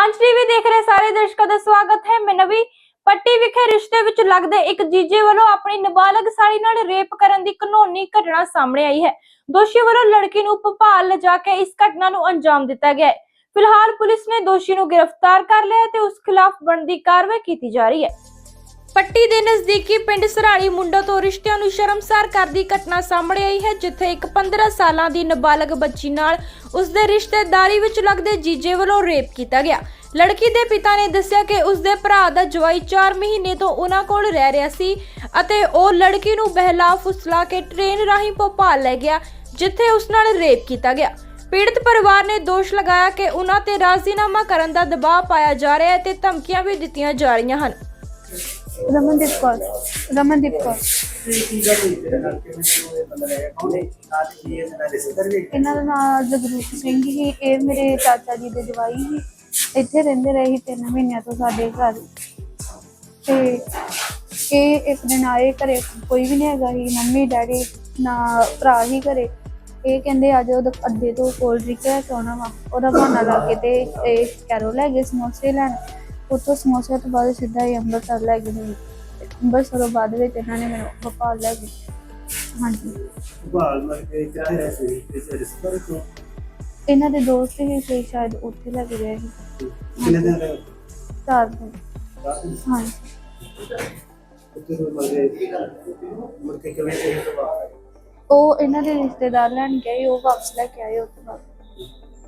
ਸਾਂਝ ਟੀਵੀ ਦੇਖ ਰਹੇ ਸਾਰੇ ਦਰਸ਼ਕਾਂ ਦਾ ਸਵਾਗਤ ਹੈ। ਮੈਂ ਨਵੀ ਪੱਟੀ ਵਿਖੇ ਰਿਸ਼ਤੇ ਵਿੱਚ ਲੱਗਦੇ ਇੱਕ ਜੀਜੇ ਵੱਲੋਂ ਆਪਣੀ ਨਾਬਾਲਗ ਸਾੜੀ ਨਾਲ ਰੇਪ ਕਰਨ ਦੀ ਕਾਨੂੰਨੀ ਘਟਨਾ ਸਾਹਮਣੇ ਆਈ ਹੈ। ਦੋਸ਼ੀ ਵੱਲੋਂ ਲੜਕੀ ਨੂੰ ਭੋਪਾਲ ਲਿਜਾ ਕੇ ਇਸ ਘਟਨਾ ਨੂੰ ਅੰਜਾਮ ਦਿੱਤਾ ਗਿਆ ਹੈ। ਫਿਲਹਾਲ ਪੁਲਿਸ ਨੇ ਦੋਸ਼ੀ ਨੂੰ ਗ੍ਰਿਫਤਾਰ ਕਰ ਲਿਆ ਹੈ ਤੇ ਉਸ ਖਿਲਾਫ ਬਣਦੀ ਕਾਰਵਾਈ ਕੀਤੀ ਜਾ ਰਹੀ ਹੈ। ਪੱਟੀ ਦੇ ਨਜ਼ਦੀਕੀ ਪਿੰਡ ਸਰਾਲੀ ਮੁੰਡਾ ਤੋਂ ਰਿਸ਼ਤਿਆਂ ਨੂੰ ਸ਼ਰਮਸਾਰ ਕਰਦੀ ਘਟਨਾ ਸਾਹਮਣੇ ਆਈ ਹੈ, ਜਿੱਥੇ ਇੱਕ 15 ਸਾਲਾਂ ਦੀ ਨਾਬਾਲਗ ਬੱਚੀ ਨਾਲ ਉਸਦੇ ਰਿਸ਼ਤੇਦਾਰੀ ਵਿੱਚ ਲੱਗਦੇ ਜੀਜੇ ਵੱਲੋਂ ਰੇਪ ਕੀਤਾ ਗਿਆ। ਲੜਕੀ ਦੇ ਪਿਤਾ ਨੇ ਦੱਸਿਆ ਕਿ ਉਸ ਭਰਾ ਦਾ ਜਵਾਈ 4 ਮਹੀਨੇ ਤੋਂ ਉਹਨਾਂ ਕੋਲ ਰਹਿ ਰਿਹਾ ਸੀ ਅਤੇ ਉਹ ਲੜਕੀ ਨੂੰ ਬਹਿਲਾ ਫੁਸਲਾ ਕੇ ਟ੍ਰੇਨ ਰਾਹੀਂ ਭੋਪਾਲ ਲੈ ਗਿਆ, ਜਿੱਥੇ ਉਸ ਨਾਲ ਰੇਪ ਕੀਤਾ ਗਿਆ। ਪੀੜਤ ਪਰਿਵਾਰ ਨੇ ਦੋਸ਼ ਲਗਾਇਆ ਕਿ ਉਹਨਾਂ ਤੇ ਰਾਜ਼ੀਨਾਮਾ ਕਰਨ ਦਾ ਦਬਾਅ ਪਾਇਆ ਜਾ ਰਿਹਾ ਹੈ ਤੇ ਧਮਕੀਆਂ ਵੀ ਦਿੱਤੀਆਂ ਜਾ ਰਹੀਆਂ ਹਨ। ਰਮਨਦੀਪ ਕੌਰ ਰਮਨਦੀਪ ਕੌਰ। ਇਹਨਾਂ ਦਾ ਨਾਮ ਜਗਰੂਪ ਸਿੰਘ ਹੀ ਇਹ ਮੇਰੇ ਚਾਚਾ ਜੀ ਦੇ ਜਵਾਈ ਸੀ। ਇੱਥੇ ਰਹਿੰਦੇ ਰਹੇ ਸੀ ਤਿੰਨ ਮਹੀਨਿਆਂ ਤੋਂ ਸਾਡੇ ਘਰ। ਤੇ ਇਹ ਇੱਕ ਦਿਨ ਆਏ ਘਰੇ। ਕੋਈ ਵੀ ਨਹੀਂ ਹੈਗਾ ਸੀ। ਮੰਮੀ, ਡੈਡੀ, ਨਾ ਭਰਾ ਹੀ ਘਰੇ। ਇਹ ਕਹਿੰਦੇ, ਅੱਜ ਉਹ ਅੱਡੇ ਤੋਂ ਕੋਲਡ ਡਰਿੰਕ ਲੈ ਕੇ ਆਉਣਾ ਵਾ। ਉਹਦਾ ਬਹਾਨਾ ਲਾ ਕੇ ਤੇ ਇਹ ਕੈਰੋ ਲੈ ਗਏ ਸਮੋਸੇ ਲੈਣ। ਉੱਥੋਂ ਸਮੋਸੇ ਤੋਂ ਬਾਅਦ ਸਿੱਧਾ ਹੀ ਅੰਮ੍ਰਿਤਸਰ ਲੈ ਗਏ ਮੈਨੂੰ ਅੰਮ੍ਰਿਤਸਰੋਂ ਬਾਅਦ ਵਿੱਚ ਇਹਨਾਂ ਨੇ ਮੈਨੂੰ ਭੋਪਾਲ ਲੈ ਗਏ। ਹਾਂਜੀ। ਬਾਲ ਮਰ ਕੇ ਕਿੱਥੇ ਰਹਿ ਸੀ ਇਸ ਰਿਸ਼ਤੇ ਤੋਂ? ਇਹਨਾਂ ਦੇ ਦੋਸਤ ਹੀ ਸੀ ਸ਼ਾਇਦ ਉੱਥੇ ਲੈ ਕੇ ਗਏ ਸੀ। ਕਿੰਨੇ ਦਿਨ ਰਹੇ? ਚਾਰ ਦਿਨ। ਹਾਂਜੀ। ਉੱਥੇ ਮਰ ਗਏ ਕੇ ਕਿਵੇਂ ਉਹ ਇਹਨਾਂ ਦੇ ਰਿਸ਼ਤੇਦਾਰ ਲੈਣ ਗਏ ਉਹ ਵਾਪਸ ਲੈ ਕੇ ਆਏ ਤੋਂ ਬਾਅਦ।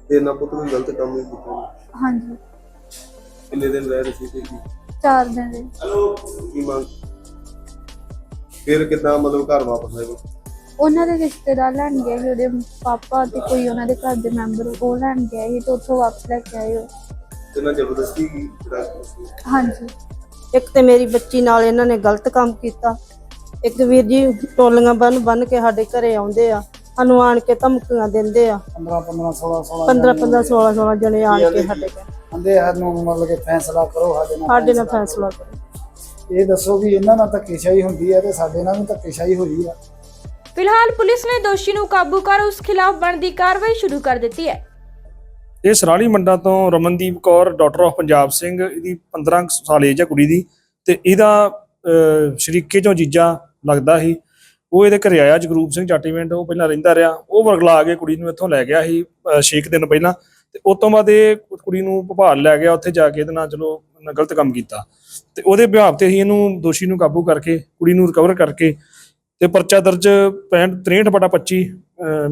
ਤੇ ਨਾ ਪੁੱਤ ਕੋਈ ਗਲਤ ਕੰਮ ਨਹੀਂ ਕੀਤਾ। ਹਾਂਜੀ। ਕਿੰਨੇ ਦਿਨ ਰਹਿ ਰਹੇ ਸੀ ਕੀ ਚਾਰ ਦਿਨ ਦੇ। ਕੀ ਮੰਗ? ਫਿਰ ਕਿੱਦਾਂ ਮਤਲਬ ਘਰ ਵਾਪਸ ਆਏ ਉਹਨਾਂ ਦੇ ਰਿਸ਼ਤੇਦਾਰ ਲੈਣ ਗਏ ਸੀ ਉਹਦੇ ਪਾਪਾ ਤੇ ਕੋਈ ਉਹਨਾਂ ਦੇ ਘਰ ਦੇ ਮੈਂਬਰ ਉਹ ਲੈਣ ਗਏ ਸੀ ਤੇ ਉੱਥੋਂ ਵਾਪਸ ਲੈ ਕੇ ਆਏ ਉਹ ਤੇ ਨਾ ਜ਼ਬਰਦਸਤੀ ਸੀ। ਹਾਂਜੀ। ਇੱਕ ਤੇ ਮੇਰੀ ਬੱਚੀ ਨਾਲ ਇਹਨਾਂ ਨੇ ਗਲਤ ਕੰਮ ਕੀਤਾ। ਇੱਕ ਵੀਰ ਜੀ ਟੋਲੀਆਂ ਬੰਨ ਬੰਨ ਕੇ ਸਾਡੇ ਘਰੇ ਆਉਂਦੇ ਆ। ਸਾਨੂੰ ਆਣ ਕੇ ਧਮਕੀਆਂ ਦਿੰਦੇ ਆ। 15 15 16 16 15 15 16 16 ਜਣੇ ਆਣ ਕੇ ਸਾਡੇ ਘਰ ਕਹਿੰਦੇ ਸਾਨੂੰ ਮਤਲਬ ਕਿ ਫੈਸਲਾ ਕਰੋ ਸਾਡੇ ਨਾਲ ਸਾਡੇ ਨਾਲ ਫੈਸਲਾ ਕਰੋ। ਇਹ ਦੱਸੋ ਵੀ ਇਹਨਾਂ ਨਾਲ ਧੱਕੇਸ਼ਾਹੀ ਹੁੰਦੀ ਹੈ ਤੇ ਸਾਡੇ ਨਾਲ ਵੀ ਧੱਕੇਸ਼ਾਹੀ ਹੋਈ ਆ। ਫਿਲਹਾਲ ਪੁਲਿਸ ਨੇ ਦੋਸ਼ੀ ਨੂੰ ਕਾਬੂ ਕਰ ਉਸ ਖਿਲਾਫ ਬਣਦੀ ਕਾਰਵਾਈ ਸ਼ੁਰੂ ਕਰ ਦਿੱਤੀ ਹੈ। ਇਹ ਸਰਾਲੀ ਮੰਡਾ ਤੋਂ ਰਮਨਦੀਪ ਕੌਰ ਡਾਕਟਰ ਆਫ ਪੰਜਾਬ ਸਿੰਘ ਇਹਦੀ 15 ਕੁ ਸਾਲ ਏਜ ਹੈ ਕੁੜੀ ਦੀ ਤੇ ਇਹਦਾ ਸ਼ਰੀਕੇ ਚੋਂ ਜੀਜਾ ਲੱਗਦਾ ਸੀ। ਉਹ ਇਹਦੇ ਘਰੇ ਆਇਆ, ਜਗਰੂਪ ਸਿੰਘ ਚਾਟੀਵਿੰਡ ਉਹ ਪਹਿਲਾਂ ਰਹਿੰਦਾ ਰਿਹਾ। ਉਹ ਵਰਗਲਾ ਕੇ ਕੁੜੀ ਨੂੰ ਇੱਥੋਂ ਲੈ ਗਿਆ ਸੀ 6 ਦਿਨ ਪਹਿਲਾਂ। ਤੇ ਉਸ ਤੋਂ ਬਾਅਦ ਇਹ ਕੁੜੀ ਨੂੰ ਭੋਪਾਲ ਲੈ ਗਿਆ, ਉੱਥੇ ਜਾ ਕੇ ਇਹਦੇ ਨਾਲ ਚਲੋ ਗਲਤ ਕੰਮ ਕੀਤਾ। ਤੇ ਉਹਦੇ ਵਿਭਾਵ ਤੇ ਅਸੀਂ ਇਹਨੂੰ ਦੋਸ਼ੀ ਨੂੰ ਕਾਬੂ ਕਰਕੇ, ਕੁੜੀ ਨੂੰ ਰਿਕਵਰ ਕਰਕੇ ਤੇ ਪਰਚਾ ਦਰਜ 65 63 ਬਟਾ 25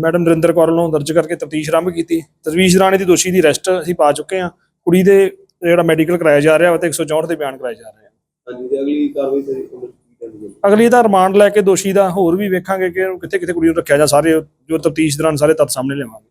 ਮੈਡਮ ਨਰਿੰਦਰ ਕੌਰ ਵੱਲੋਂ ਦਰਜ ਕਰਕੇ ਤਫਤੀਸ਼ ਆਰੰਭ ਕੀਤੀ। ਤਜਵੀਜ਼ ਦੌਰਾਨ ਇਹਦੀ ਦੋਸ਼ੀ ਦੀ ਅਰੈਸਟ ਅਸੀਂ ਪਾ ਚੁੱਕੇ ਹਾਂ। ਕੁੜੀ ਦੇ ਜਿਹੜਾ ਮੈਡੀਕਲ ਕਰਾਇਆ ਜਾ ਰਿਹਾ ਵਾ ਤੇ 164 ਦੇ ਬਿਆਨ ਕਰਾਏ ਜਾ ਰਹੇ ਆ। ਹਾਂਜੀ ਅਗਲੀ ਕਾਰਵਾਈ ਅਗਲੀ ਦਾ ਰਿਮਾਂਡ ਲੈ ਕੇ ਦੋਸ਼ੀ ਦਾ ਹੋਰ ਵੀ ਵੇਖਾਂਗੇ ਕਿ ਕਿੱਥੇ ਕਿੱਥੇ ਕੁੜੀ ਨੂੰ ਰੱਖਿਆ ਜਾ, ਸਾਰੇ ਜੋ ਤਫਤੀਸ਼ ਦੌਰਾਨ ਸਾਰੇ ਤੱਥ ਸਾਹਮਣੇ ਲਿਆਵਾਂਗੇ।